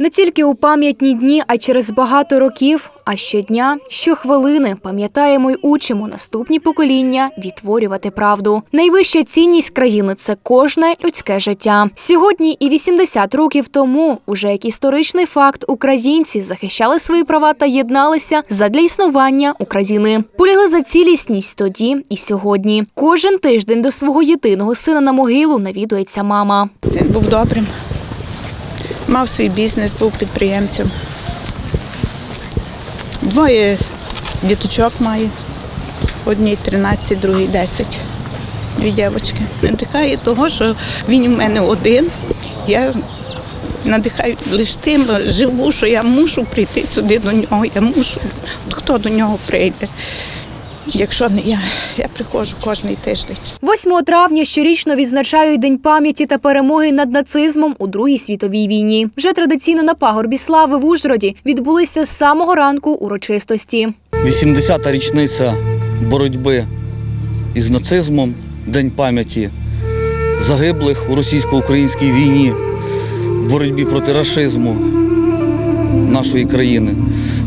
Не тільки у пам'ятні дні, а через багато років, а щодня, щохвилини пам'ятаємо й учимо наступні покоління відтворювати правду. Найвища цінність країни це кожне людське життя. Сьогодні і 80 років тому, уже як історичний факт, українці захищали свої права та єдналися задля існування України. Полягли за цілісність тоді і сьогодні. Кожен тиждень до свого єдиного сина на могилу навідується мама. Він був добрим. Мав свій бізнес, був підприємцем. Двоє діточок має. Одній 13, другій 10. Дві дівчатки. Надихає того, що він у мене один. Я надихаю лише тим, живу, що я мушу прийти сюди до нього. Я мушу. Хто до нього прийде? Якщо не я, я приходжу кожен тиждень. 8 травня щорічно відзначають День пам'яті та перемоги над нацизмом у Другій світовій війні. Вже традиційно на пагорбі слави в Ужгороді відбулися з самого ранку урочистості. 80-та річниця боротьби із нацизмом, День пам'яті загиблих у російсько-українській війні, в боротьбі проти рашизму нашої країни.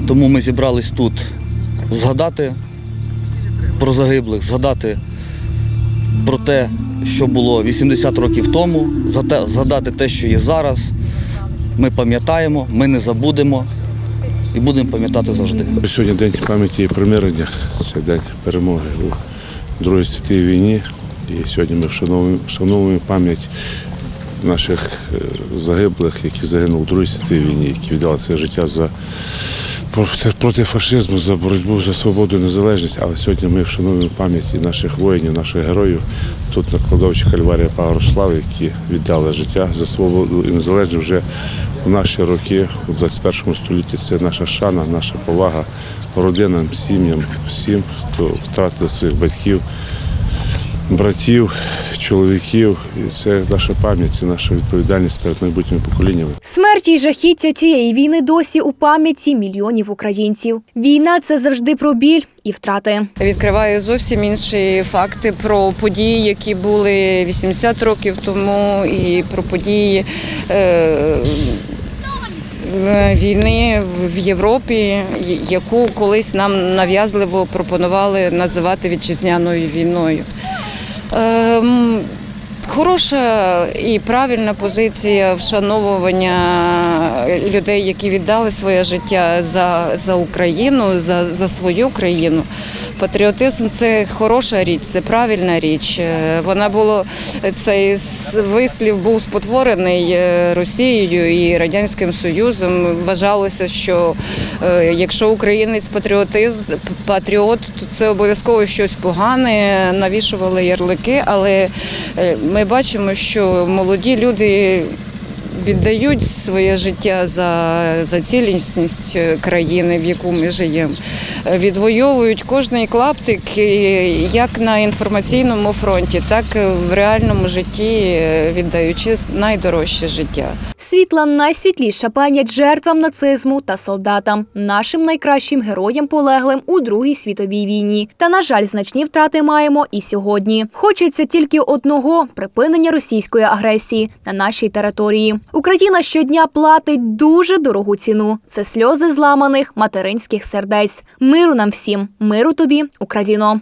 Тому ми зібрались тут згадати про загиблих, згадати про те, що було 80 років тому, згадати те, що є зараз. Ми пам'ятаємо, ми не забудемо і будемо пам'ятати завжди. Сьогодні день пам'яті і примирення, це день перемоги у Другій світовій війні. І сьогодні ми вшановуємо, вшановуємо пам'ять наших е, загиблих, які загинули у Другій світовій війні, які віддали своє життя за проти, фашизму, за боротьбу за свободу і незалежність. Але сьогодні ми вшановуємо пам'ять наших воїнів, наших героїв тут на кладовищі Кальварія Пагорслави, які віддали життя за свободу і незалежність вже у наші роки, у 21 столітті. Це наша шана, наша повага родинам, сім'ям, всім, хто втратив своїх батьків, братів, чоловіків. І це наша пам'ять, це наша відповідальність перед майбутніми поколіннями. Смерті й жахіття цієї війни досі у пам'яті мільйонів українців. Війна це завжди про біль і втрати. відкриває зовсім інші факти про події, які були 80 років тому, і про події е, війни в- в Європі, яку колись нам нав'язливо пропонували називати вітчизняною війною. Ем, Хороша і правильна позиція вшановування людей, які віддали своє життя за, за Україну, за, за свою країну. Патріотизм це хороша річ, це правильна річ. Е, Вона було цей вислів був спотворений е, Росією і Радянським Союзом. Вважалося, що е, якщо українець патріотиз, патріот, то це обов'язково щось погане, навішували ярлики, але е, бачимо, що молоді люди віддають своє життя за, за цілісність е, країни, в яку ми живемо. Е, Відвоюють кожний клаптик як на інформаційному фронті, так і в реальному житті, е, віддаючи найдорожче життя. Світла найсвітліша пам'ять жертвам нацизму та солдатам, нашим найкращим героям полеглим у Другій світовій війні. Та на жаль, значні втрати маємо і сьогодні. Хочеться тільки одного припинення російської агресії на нашій території. Україна щодня платить дуже дорогу ціну. Це сльози зламаних материнських сердець. Миру нам всім, миру тобі, Україно.